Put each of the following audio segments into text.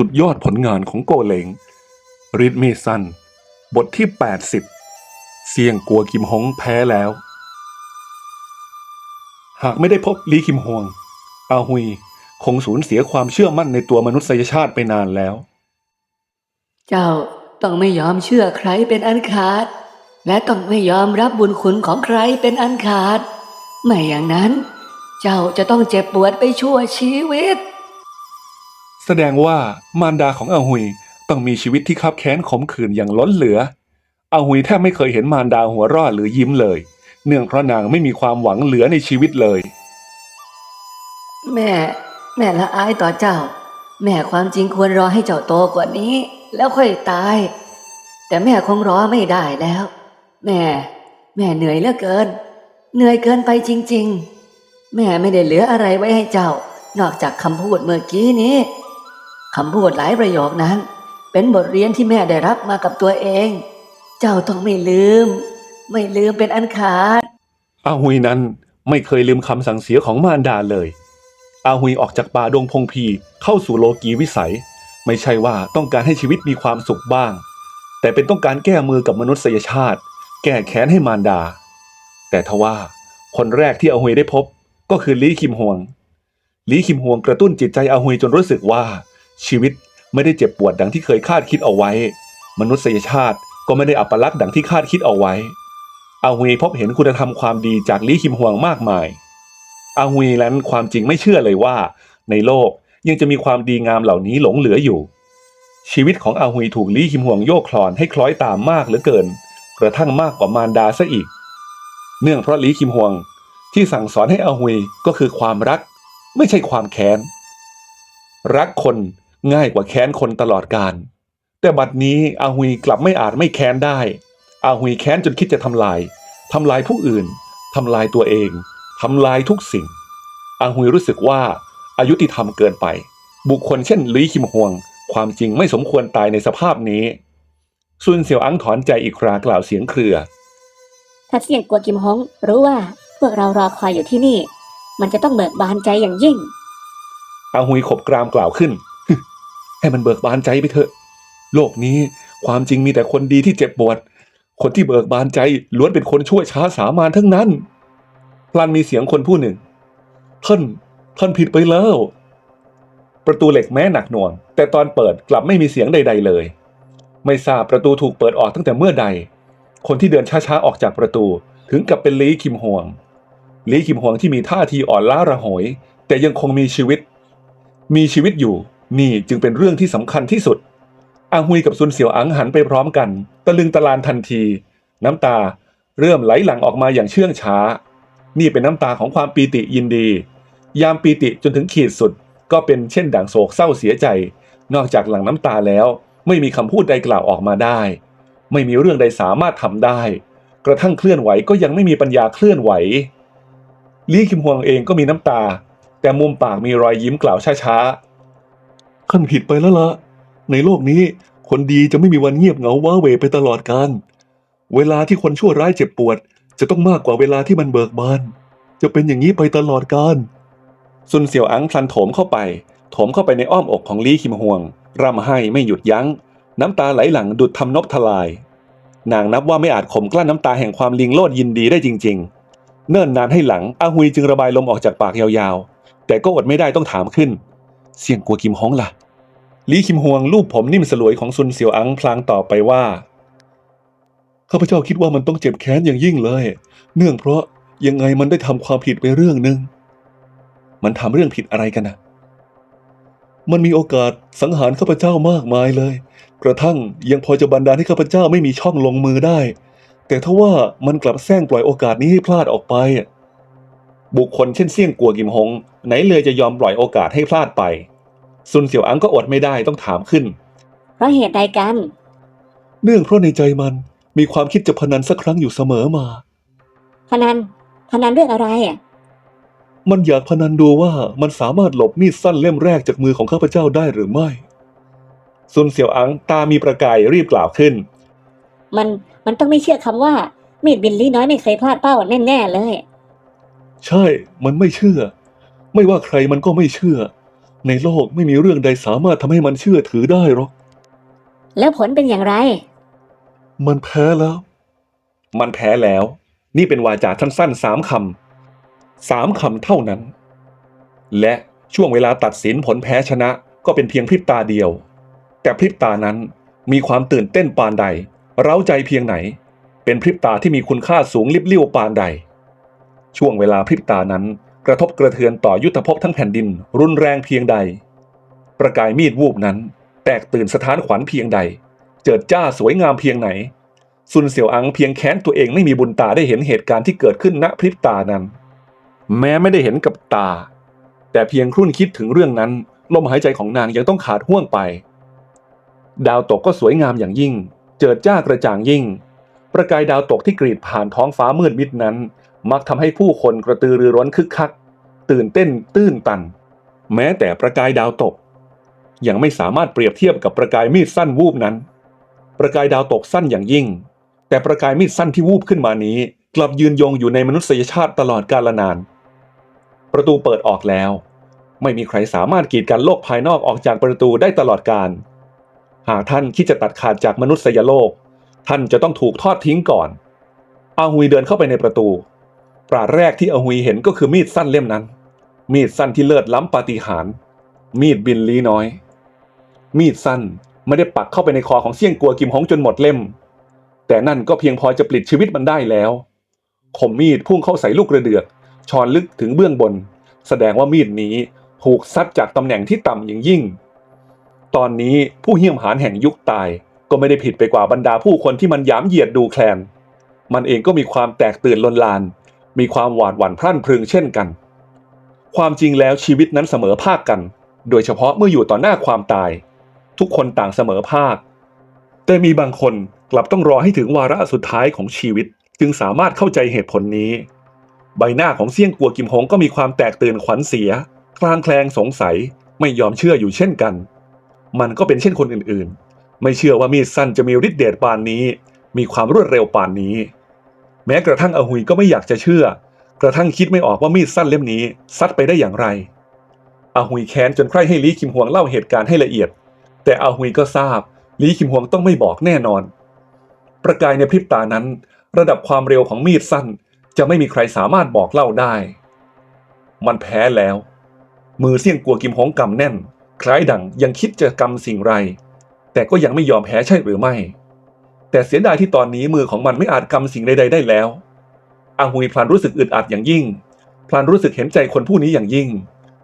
สุดยอดผลงานของโกเลงริดมีสัน บทที่ 80 เสี่ยงกลัวกิมฮงแพ้แล้ว หากไม่ได้พบลีคิมฮวง อาหุยคงสูญเสียความเชื่อมั่นในตัวมนุษยชาติไปนานแล้ว เจ้าต้องไม่ยอมเชื่อใครเป็นอันขาด และต้องไม่ยอมรับบุญคุณของใครเป็นอันขาด ไม่อย่างนั้น เจ้าจะต้องเจ็บปวดไปชั่วชีวิต แสดงว่ามารดาของอาหุยต้องมีชีวิตที่คับแค้นขมขื่นอย่างล้นเหลือ อาหุยแทบไม่เคยเห็นมารดาหัวรอดหรือยิ้มเลย เนื่องเพราะนางไม่มีความหวังเหลือในชีวิตเลย แม่ แม่ละอายต่อเจ้า แม่ความจริงควรรอให้เจ้าโตกว่านี้ แล้วค่อยตาย แต่แม่คงรอไม่ได้แล้ว แม่ แม่เหนื่อยเหลือเกิน เหนื่อยเกินไปจริง ๆ แม่ไม่ได้เหลืออะไรไว้ให้เจ้า นอกจากคำพูดเมื่อกี้นี้ คำพูดหลายประโยคนั้น เป็นบทเรียนที่แม่ได้รับมากับตัวเอง เจ้าต้องไม่ลืม ไม่ลืมเป็นอันขาด อาหุยนั้นไม่เคยลืมคำสั่งเสียของมารดาเลย อาหุยออกจากป่าดงพงพีเข้าสู่โลกีวิสัย ไม่ใช่ว่าต้องการให้ชีวิตมีความสุขบ้าง แต่เป็นต้องการแก้มือกับมนุษยชาติ แก้แค้นให้มารดา แต่ทว่าคนแรกที่อาหุยได้พบก็คือลีคิมฮวงลีคิมฮวงกระตุ้นจิตใจอาหุยจนรู้สึกว่า ชีวิตไม่ได้เจ็บปวดดังที่เคยคาดคิดเอาไว้ มนุษยชาติก็ไม่ได้อัปลักษณ์ดังที่คาดคิดเอาไว้ อาฮุยพบเห็นคุณธรรมความดีจากลี่คิมฮวงมากมาย อาฮุยนั้นความจริงไม่เชื่อเลยว่า ในโลกยังจะมีความดีงามเหล่านี้หลงเหลืออยู่ ชีวิตของอาฮุยถูกลี่คิมฮวงโยกคลอนให้คล้อยตามมากเหลือเกิน กระทั่งมากกว่ามารดาซะอีก เนื่องเพราะลี่คิมฮวงที่สั่งสอนให้อาฮุยก็คือความรัก ไม่ใช่ความแค้น รักคน ง่ายกว่าแค้นคนตลอดกาลแต่บัดนี้อาฮุยกลับไม่อาจไม่แค้นได้ อาฮุยแค้นจนคิดจะทำลายทำลายผู้อื่นทำลายตัวเองทำลายทุกสิ่ง อาฮุยรู้สึกว่าอายุติธรรมเกินไป บุคคลเช่นลีคิมฮวง ความจริงไม่สมควรตายในสภาพนี้ซุนเซียวอังถอนใจอีกครากล่าวเสียงเครือถ้าเสี่ยงกัวกิมฮงรู้ว่าพวกเรารอคอยอยู่ที่นี่ มันจะต้องเบิกบานใจอย่างยิ่งอาฮุยขบกรามกล่าวขึ้น ให้มันเบิกบานใจไปเถอะ โลกนี้ความจริงมีแต่คนดีที่เจ็บปวด คนที่เบิกบานใจล้วนเป็นคนชั่วช้าสามานทั้งนั้นพลันมีเสียงคนผู้หนึ่ง ท่านท่านผิดไปแล้ว ประตูเหล็กแม้หนักหน่วง แต่ตอนเปิดกลับไม่มีเสียงใด ๆ เลย ไม่ทราบประตูถูกเปิดออกตั้งแต่เมื่อใด คนที่เดินช้าๆออกจากประตูถึงกับเป็นลีคิมฮวงลีคิมฮวงที่มีท่าทีอ่อนล้าระหอย แต่ยังคงมีชีวิต มีชีวิตอยู่ นี่จึงเป็นเรื่องที่สำคัญที่สุด อาฮุยกับซุนเสี่ยวอังหันไปพร้อมกัน ตะลึงตะลานทันที น้ำตาเริ่มไหลหลั่งออกมาอย่างเชื่องช้า นี่เป็นน้ำตาของความปีติยินดี ยามปีติจนถึงขีดสุด ก็เป็นเช่นด่างโศกเศร้าเสียใจ นอกจากหลั่งน้ำตาแล้ว ไม่มีคำพูดใดกล่าวออกมาได้ ไม่มีเรื่องใดสามารถทำได้ กระทั่งเคลื่อนไหวก็ยังไม่มีปัญญาเคลื่อนไหวลี่คิมฮวงเองก็มีน้ำตา แต่มุมปากมีรอยยิ้มกล่าวช้าๆ ขั้นผิดไปแล้วละในโลกนี้คนดีจะไม่มีวันเงียบเหงาว้าเหวไปตลอดกาลเวลาที่คนชั่วร้ายเจ็บปวด จะต้องมากกว่าเวลาที่มันเบิกบาน จะเป็นอย่างนี้ไปตลอดกาลซุนเสี่ยวอังพลันโถมเข้าไป โถมเข้าไปในอ้อมอกของลี่คิมฮวง ร่ำไห้ไม่หยุดยัง้ง น้ำตาไหลหลั่งดุดทำนบทลาย นางนับว่าไม่อาจข่มกลั้นน้ำตาแห่งความลิงโลดยินดีได้จริง ๆ เนิ่นนานให้หลังอาฮุยจึงระบายลมออกจากปากยาวๆ แต่ก็อดไม่ได้ต้องถามขึ้น เสี่ยงกลัวกิมฮงล่ะลี่คิมฮวงลูบผมนิ่มสลวยของซุนเซียวอังพลางตอบไปว่าข้าพเจ้าคิดว่ามันต้องเจ็บแค้นอย่างยิ่งเลย เนื่องเพราะยังไงมันได้ทำความผิดไปเรื่องหนึ่งมันทำเรื่องผิดอะไรกันนะมันมีโอกาสสังหารข้าพเจ้ามากมายเลย กระทั่งยังพอจะบันดาลให้ข้าพเจ้าไม่มีช่องลงมือได้ แต่ทว่ามันกลับแซงปล่อยโอกาสนี้ให้พลาดออกไป บุคคลเช่นเสี่ยงกัวกิมฮงไหนเลยจะยอมปล่อยโอกาสให้พลาดไป ซุนเสี่ยวอังก็อดไม่ได้ต้องถามขึ้น เพราะเหตุใดกัน เนื่องเพราะในใจมันมีความคิดจะพนันสักครั้งอยู่เสมอมา พนัน พนันเรื่องอะไรอะ มันอยากพนันดูว่ามันสามารถหลบมีดสั้นเล่มแรกจากมือของข้าพเจ้าได้หรือไม่ ซุนเสี่ยวอังตามีประกายรีบกล่าวขึ้น มัน มันต้องไม่เชื่อคำว่า มีดบิลลี่น้อยไม่เคยพลาดเป้าแน่ๆเลย ใช่ มันไม่เชื่อ ไม่ว่าใครมันก็ไม่เชื่อ ในโลกไม่มีเรื่องใดสามารถทำให้มันเชื่อถือได้หรอก แล้วผลเป็นอย่างไร มันแพ้แล้ว มันแพ้แล้ว นี่เป็นวาจาสั้นๆสามคำสามคำเท่านั้น และช่วงเวลาตัดสินผลแพ้ชนะก็เป็นเพียงพริบตาเดียว แต่พริบตานั้นมีความตื่นเต้นปานใด เร้าใจเพียงไหน เป็นพริบตาที่มีคุณค่าสูงลิบลิ่วปานใด ช่วงเวลาพริบตานั้น กระทบกระเทือนต่อยุทธภพทั้งแผ่นดินรุนแรงเพียงใด ประกายมีดวูบนั้น แตกตื่นสถานขวัญเพียงใด เจิดจ้าสวยงามเพียงไหน ซุนเสี่ยวอังเพียงแค้นตัวเองไม่มีบุญตาได้เห็นเหตุการณ์ที่เกิดขึ้นณพริบตานั้น แม้ไม่ได้เห็นกับตา แต่เพียงครุ่นคิดถึงเรื่องนั้นลมหายใจของนางยังต้องขาดห่วงไป ดาวตกก็สวยงามอย่างยิ่ง เจิดจ้ากระจ่างยิ่ง ประกายดาวตกที่กรีดผ่านท้องฟ้ามืดมิดนั้น มักทำให้ผู้คนกระตือรือร้นคึกคัก ตื่นเต้นตื้นตัน แม้แต่ประกายดาวตก ยังไม่สามารถเปรียบเทียบกับประกายมีดสั้นวูบนั้น ประกายดาวตกสั้นอย่างยิ่ง แต่ประกายมีดสั้นที่วูบขึ้นมานี้ กลับยืนยงอยู่ในมนุษยชาติตลอดกาลนาน ประตูเปิดออกแล้ว ไม่มีใครสามารถกีดกันโลกภายนอกออกจากประตูได้ตลอดกาลหากท่านคิดจะตัดขาดจากมนุษยโลก ท่านจะต้องถูกทอดทิ้งก่อนอาหุยเดินเข้าไปในประตู ปราดแรกที่อาหุยเห็นก็คือมีดสั้นเล่มนั้น มีดสั้นที่เลิศล้ำปาฏิหาริย์มีดบินลีน้อย มีดสั้นไม่ได้ปักเข้าไปในคอของเสี่ยงกัวกิมฮงจนหมดเล่ม แต่นั่นก็เพียงพอจะปลิดชีวิตมันได้แล้วคมมีดพุ่งเข้าใส่ลูกกระเดือกชอนลึกถึงเบื้องบน แสดงว่ามีดนี้ถูกซัดจากตำแหน่งที่ต่ำอย่างยิ่ง ตอนนี้ผู้เหี้ยมหาญแห่งยุคตายก็ไม่ได้ผิดไปกว่าบรรดาผู้คนที่มันยามเหยียดดูแคลน มันเองก็มีความแตกตื่นลนลาน มีความหวาดหวั่นพรั่นพรึงเช่นกัน ความจริงแล้วชีวิตนั้นเสมอภาคกัน โดยเฉพาะเมื่ออยู่ต่อหน้าความตาย ทุกคนต่างเสมอภาค แต่มีบางคนกลับต้องรอให้ถึงวาระสุดท้ายของชีวิต จึงสามารถเข้าใจเหตุผลนี้ ใบหน้าของเสี่ยงกัวกิมฮงก็มีความแตกตื่นขวัญเสีย คลางแคลงสงสัย ไม่ยอมเชื่ออยู่เช่นกัน มันก็เป็นเช่นคนอื่นๆ ไม่เชื่อว่ามีดสั้นจะมีฤทธิ์เดชปานนี้ มีความรวดเร็วปานนี้ แม้กระทั่งอหุยก็ไม่อยากจะเชื่อ กระทั่งคิดไม่ออกว่ามีดสั้นเล่มนี้ซัดไปได้อย่างไร อาหุยแค้นจนใคร่ให้ลีคิมฮวงเล่าเหตุการณ์ให้ละเอียด แต่อาหุยก็ทราบลีคิมฮวงต้องไม่บอกแน่นอน ประกายในพริบตานั้น ระดับความเร็วของมีดสั้น จะไม่มีใครสามารถบอกเล่าได้ มันแพ้แล้ว มือเสี่ยงกลัวกิมฮงกำแน่น คล้ายดังยังคิดจะกำสิ่งไร แต่ก็ยังไม่ยอมแพ้ใช่หรือไม่ แต่เสียดายที่ตอนนี้มือของมันไม่อาจกำสิ่งใดๆได้แล้ว อาหุยพลันรู้สึกอึดอัดอย่างยิ่ง พลันรู้สึกเห็นใจคนผู้นี้อย่างยิ่ง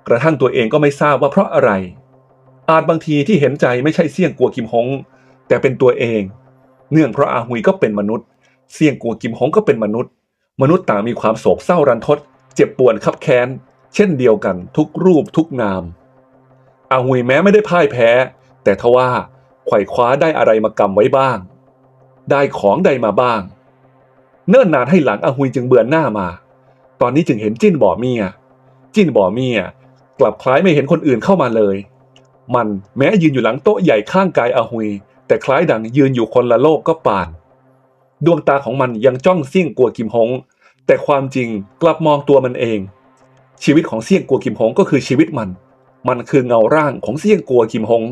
กระทั่งตัวเองก็ไม่ทราบว่าเพราะอะไร อาจบางทีที่เห็นใจไม่ใช่เสี่ยงกัวกิมฮง แต่เป็นตัวเอง เนื่องเพราะอาหุยก็เป็นมนุษย์ เสี่ยงกัวกิมฮงก็เป็นมนุษย์ มนุษย์ต่างมีความโศกเศร้ารันทด เจ็บปวดคับแค้น เช่นเดียวกันทุกรูปทุกนาม อาหุยแม้ไม่ได้พ่ายแพ้ แต่ทว่าไขว่คว้าได้อะไรมากำไว้บ้าง ได้ของใดมาบ้าง เนิ่นนานให้หลังอาหุยจึงเบือนหน้ามา ตอนนี้จึงเห็นจิ้นบ่อเมีย จิ้นบ่อเมีย กลับคล้ายไม่เห็นคนอื่นเข้ามาเลย มันแม้ยืนอยู่หลังโต๊ะใหญ่ข้างกายอาหุย แต่คล้ายดังยืนอยู่คนละโลกก็ปาน ดวงตาของมันยังจ้องเสี่ยงกัวกิมฮง แต่ความจริงกลับมองตัวมันเอง ชีวิตของเสี่ยงกัวกิมฮงก็คือชีวิตมัน มันคือเงาร่างของเสี่ยงกัวกิมฮง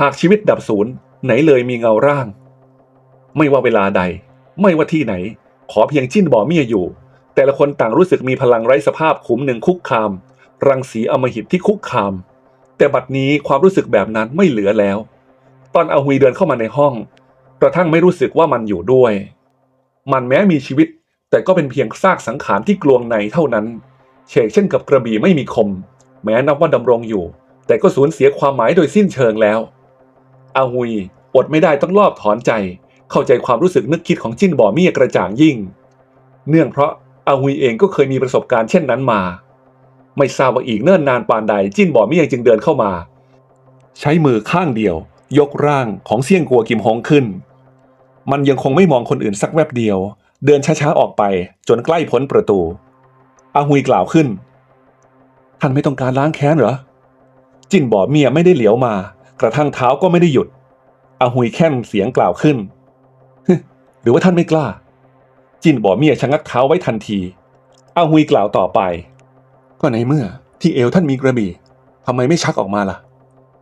หากชีวิตดับศูนย์ไหนเลยมีเงาร่าง ไม่ว่าเวลาใด ไม่ว่าที่ไหน ขอเพียงจิ้นบ่อเมียอยู่ แต่ละคนต่างรู้สึกมีพลังไร้สภาพขุมหนึ่งคุกคาม รังสีอมหิตที่คุกคาม แต่บัดนี้ความรู้สึกแบบนั้นไม่เหลือแล้ว ตอนอาหุยเดินเข้ามาในห้อง กระทั่งไม่รู้สึกว่ามันอยู่ด้วย มันแม้มีชีวิต แต่ก็เป็นเพียงซากสังขารที่กลวงในเท่านั้นเฉกเช่นกับกระบี่ไม่มีคม แม้นับว่าดำรงอยู่ แต่ก็สูญเสียความหมายโดยสิ้นเชิงแล้วอาหุยอดไม่ได้ต้องรอบถอนใจ เข้าใจความรู้สึกนึกคิดของจิ้นบ่อเมียกระจ่างยิ่ง เนื่องเพราะอาหุยเองก็เคยมีประสบการณ์เช่นนั้นมา ไม่ทราบว่าอีกเนิ่นนานปานใดจิ้นบ่อเมียจึงเดินเข้ามา ใช้มือข้างเดียว ยกร่างของเสี่ยงกัวกิมฮงขึ้น มันยังคงไม่มองคนอื่นสักแวบเดียว เดินช้าๆออกไปจนใกล้พ้นประตูอาหุยกล่าวขึ้นท่านไม่ต้องการล้างแค้นเหรอจิ้นบ่อเมียไม่ได้เหลียวมา กระทั่งเท้าก็ไม่ได้หยุดอาหุยแค่นเสียงกล่าวขึ้น หรือว่าท่านไม่กล้า จินบ่อเมียชะงักเท้าไว้ทันทีอาหุยกล่าวต่อไป ก็ในเมื่อที่เอวท่านมีกระบี่ทำไมไม่ชักออกมาล่ะ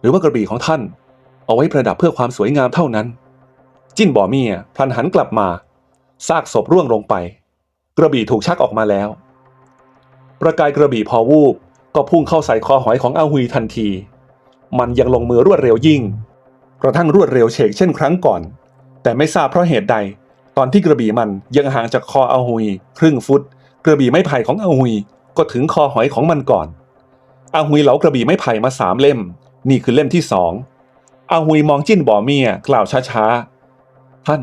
หรือว่ากระบี่ของท่าน เอาไว้ประดับเพื่อความสวยงามเท่านั้น จิ้นบ่อเมียพลันหันกลับมาซากศพร่วงลงไป กระบี่ถูกชักออกมาแล้ว ประกายกระบี่พอวูบก็พุ่งเข้าใส่คอหอยของอาหุยทันที มันยังลงมือรวดเร็วยิ่ง กระทั่งรวดเร็วเฉกเช่นครั้งก่อน แต่ไม่ทราบเพราะเหตุใด อนที่กระบี่มันยังห่างจากคออาหุย ครึ่งฟุต กระบี่ไม้ไผ่ของอาหุยก็ถึงคอหอยของมันก่อน อาหุยเหลากระบี่ไม้ไผ่มาสามเล่ม นี่คือเล่มที่สองอาหุยมองจิ้นบ่อเมียกล่าวช้าๆ ท่าน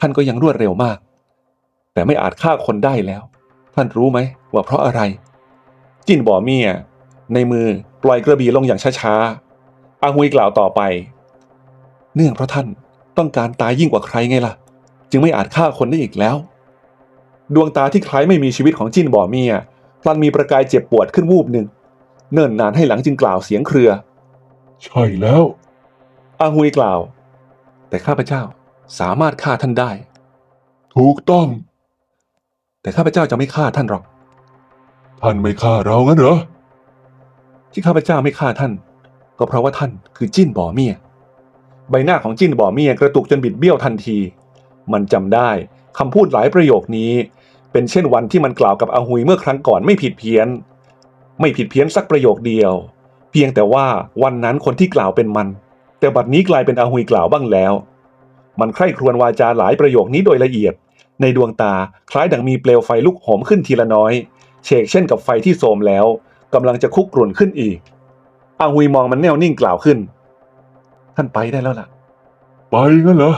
ท่านก็ยังรวดเร็วมาก แต่ไม่อาจฆ่าคนได้แล้ว ท่านรู้ไหมว่าเพราะอะไร จิ้นบ่อเมีย ในมือปล่อยกระบี่ลงอย่างช้าๆอาหุยกล่าวต่อไป เนื่องเพราะท่านต้องการตายยิ่งกว่าใครไงล่ะ จึงไม่อาจฆ่าคนได้อีกแล้ว ดวงตาที่คล้ายไม่มีชีวิตของจิ้นบ่อเมียพลันมีประกายเจ็บปวดขึ้นวูบหนึ่ง เนิ่นนานให้หลังจึงกล่าวเสียงเครือ ใช่แล้ว อาหุยกล่าว แต่ข้าพเจ้าสามารถฆ่าท่านได้ ถูกต้อง แต่ข้าพเจ้าจะไม่ฆ่าท่านหรอก ท่านไม่ฆ่าเรางั้นเหรอ ที่ข้าพเจ้าไม่ฆ่าท่าน ก็เพราะว่าท่านคือจิ้นบ่อเมีย ใบหน้าของจิ้นบ่อเมียกระตุกจนบิดเบี้ยวทันที มันจำได้คำพูดหลายประโยคนี้ เป็นเช่นวันที่มันกล่าวกับอาหุยเมื่อครั้งก่อนไม่ผิดเพี้ยน ไม่ผิดเพี้ยนสักประโยคเดียว เพียงแต่ว่าวันนั้นคนที่กล่าวเป็นมัน แต่บัดนี้กลายเป็นอาหุยกล่าวบ้างแล้ว มันใคร่ครวญวาจาหลายประโยคนี้โดยละเอียด ในดวงตาคล้ายดังมีเปลวไฟลุกโหมขึ้นทีละน้อยเฉกเช่นกับไฟที่โสมแล้วกำลังจะคุกกรุ่นขึ้นอีกอาหุยมองมันแน่วนิ่งกล่าวขึ้น ท่านไปได้แล้วล่ะ ไปงั้นเหรอ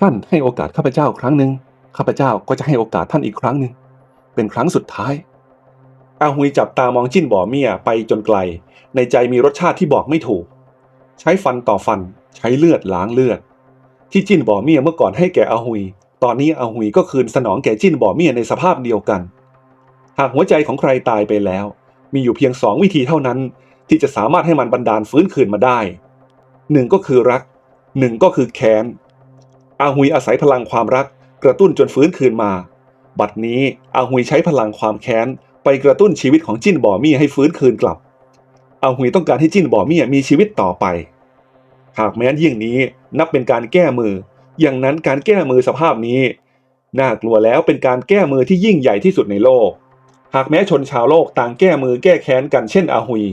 ท่านให้โอกาสข้าพเจ้าครั้งหนึ่งข้าพเจ้าก็จะให้โอกาสท่านอีกครั้งหนึ่งเป็นครั้งสุดท้ายอาหุยจับตามองจิ้นบ่อเมียไปจนไกล ในใจมีรสชาติที่บอกไม่ถูก ใช้ฟันต่อฟัน ใช้เลือดล้างเลือด ที่จิ้นบ่อเมียเมื่อก่อนให้แก่อาหุย ตอนนี้อาหุยก็คืนสนองแก่จิ้นบ่อเมียในสภาพเดียวกัน หากหัวใจของใครตายไปแล้ว มีอยู่เพียงสองวิธีเท่านั้น ที่จะสามารถให้มันบันดาลฟื้นคืนมาได้หนึ่งก็คือรักหนึ่งก็คือแค้น อาหุยอาศัยพลังความรัก กระตุ้นจนฟื้นคืนมา บัดนี้อาหุยใช้พลังความแค้น ไปกระตุ้นชีวิตของจิ้นบ่อมี่ให้ฟื้นคืนกลับ อาหุยต้องการให้จิ้นบ่อมี่มีชีวิตต่อไป หากแม้นยิ่งนี้นับเป็นการแก้มือ อย่างนั้นการแก้มือสภาพนี้ น่ากลัวแล้วเป็นการแก้มือที่ยิ่งใหญ่ที่สุดในโลก หากแม้ชนชาวโลกต่างแก้มือแก้แค้นกันเช่นอาหุย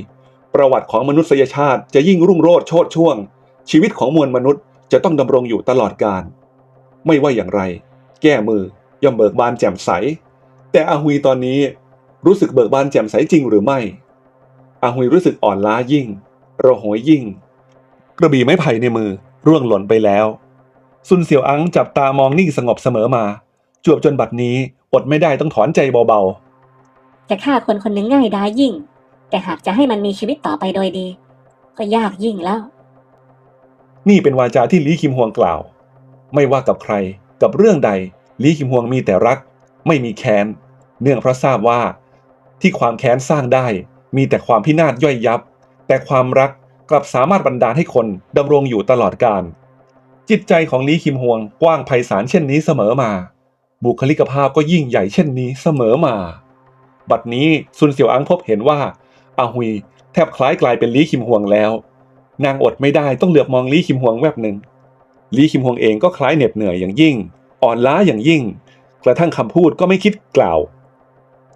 ประวัติของมนุษยชาติจะยิ่งรุ่งโรจน์โชดช่วง ชีวิตของมวลมนุษย์ จะต้องดำรงอยู่ตลอดกาลไม่ว่าอย่างไร แก้มือย่อมเบิกบานแจ่มใส แต่อาหุยตอนนี้รู้สึกเบิกบานแจ่มใสจริงหรือไม่ อาหุยรู้สึกอ่อนล้ายิ่งระหวยยิ่ง กระบี่ไม้ไผ่ในมือร่วงหล่นไปแล้ว ซุนเสี่ยวอังจับตามองนิ่งสงบเสมอมา จวบจนบัดนี้อดไม่ได้ต้องถอนใจเบาๆ จะฆ่าคนคนหนึ่งง่ายได้ยิ่ง แต่หากจะให้มันมีชีวิตต่อไปโดยดี ก็ยากยิ่งแล้ว นี่เป็นวาจาที่ลีคิมฮวงกล่าว ไม่ว่ากับใครกับเรื่องใดลีคิมฮวงมีแต่รัก ไม่มีแค้น เนื่องเพราะทราบว่า ที่ความแค้นสร้างได้ มีแต่ความพินาศย่อยยับ แต่ความรักกลับสามารถบันดาลให้คนดำรงอยู่ตลอดกาลจิตใจของลีคิมฮวงกว้างไพศาลเช่นนี้เสมอมา บุคลิกภาพก็ยิ่งใหญ่เช่นนี้เสมอมา บัดนี้ซุนเสี่ยวอังพบเห็นว่าอาหุยแทบคล้ายกลายเป็นลีคิมฮวงแล้ว นางอดไม่ได้ต้องเหลือบมองลีคิมฮวงแวบหนึ่งลีคิมฮวงเองก็คล้ายเหน็ดเหนื่อยอย่างยิ่ง อ่อนล้าอย่างยิ่ง กระทั่งคำพูดก็ไม่คิดกล่าว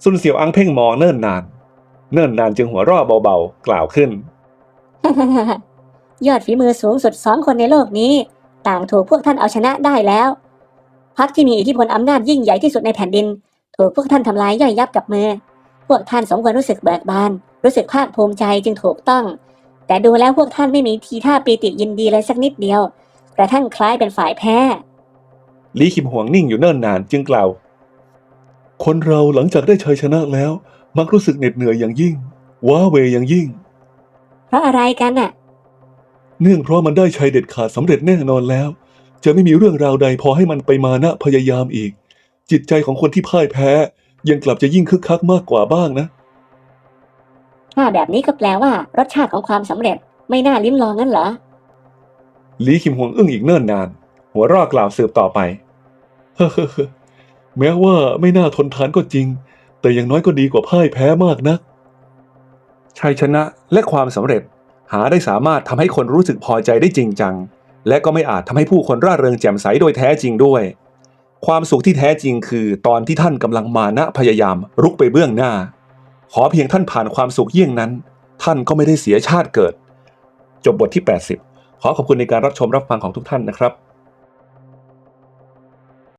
ซุนเสี่ยวอังเพ่งมองเนิ่นนาน เนิ่นนานจึงหัวเราะเบาๆ กล่าวขึ้น ยอดฝีมือสูงสุดสองคนในโลกนี้ ต่างถูกพวกท่านเอาชนะได้แล้วพรรคที่มีอิทธิพลอำนาจยิ่งใหญ่ที่สุดในแผ่นดิน ถูกพวกท่านทำลายย่อยยับกับมือ พวกท่านสมควรรู้สึกเบิกบาน รู้สึกภาคภูมิใจจึงถูกต้อง แต่ดูแล้วพวกท่านไม่มีทีท่าปีติยินดีเลยสักนิดเดียว กระทั่งคล้ายเป็นฝ่ายแพ้ ลีคิมฮวงนิ่งอยู่เนิ่นนานจึงกล่าว คนเราหลังจากได้ชัยชนะแล้ว มักรู้สึกเหน็ดเหนื่อยอย่างยิ่ง ว้าเหวอย่างยิ่ง เพราะอะไรกันน่ะ เนื่องเพราะมันได้ชัยเด็ดขาดสำเร็จแน่นอนแล้ว จะไม่มีเรื่องราวใดพอให้มันไปมานะพยายามอีก จิตใจของคนที่พ่ายแพ้ ยังกลับจะยิ่งคึกคักมากกว่าบ้างนะ ถ้าแบบนี้ก็แปลว่ารสชาติของความสำเร็จไม่น่าลิ้มลองงั้นเหรอ ลีคิมฮวงอึ้งอีกเนิ่นนาน หัวเรอกล่าวสืบต่อไป เฮ้อแม้ว่าไม่น่าทนทานก็จริง แต่อย่างน้อยก็ดีกว่าพ่ายแพ้มากนะชัยชนะและความสำเร็จ หาได้สามารถทำให้คนรู้สึกพอใจได้จริงจัง และก็ไม่อาจทำให้ผู้คนร่าเริงแจ่มใสโดยแท้จริงด้วย ความสุขที่แท้จริงคือ ตอนที่ท่านกำลังมานะพยายาม รุกไปเบื้องหน้า ขอเพียงท่านผ่านความสุขเยี่ยงนั้น ท่านก็ไม่ได้เสียชาติเกิด จบบทที่ 80 ขอขอบคุณในการรับชมรับฟังของทุกท่านนะครับ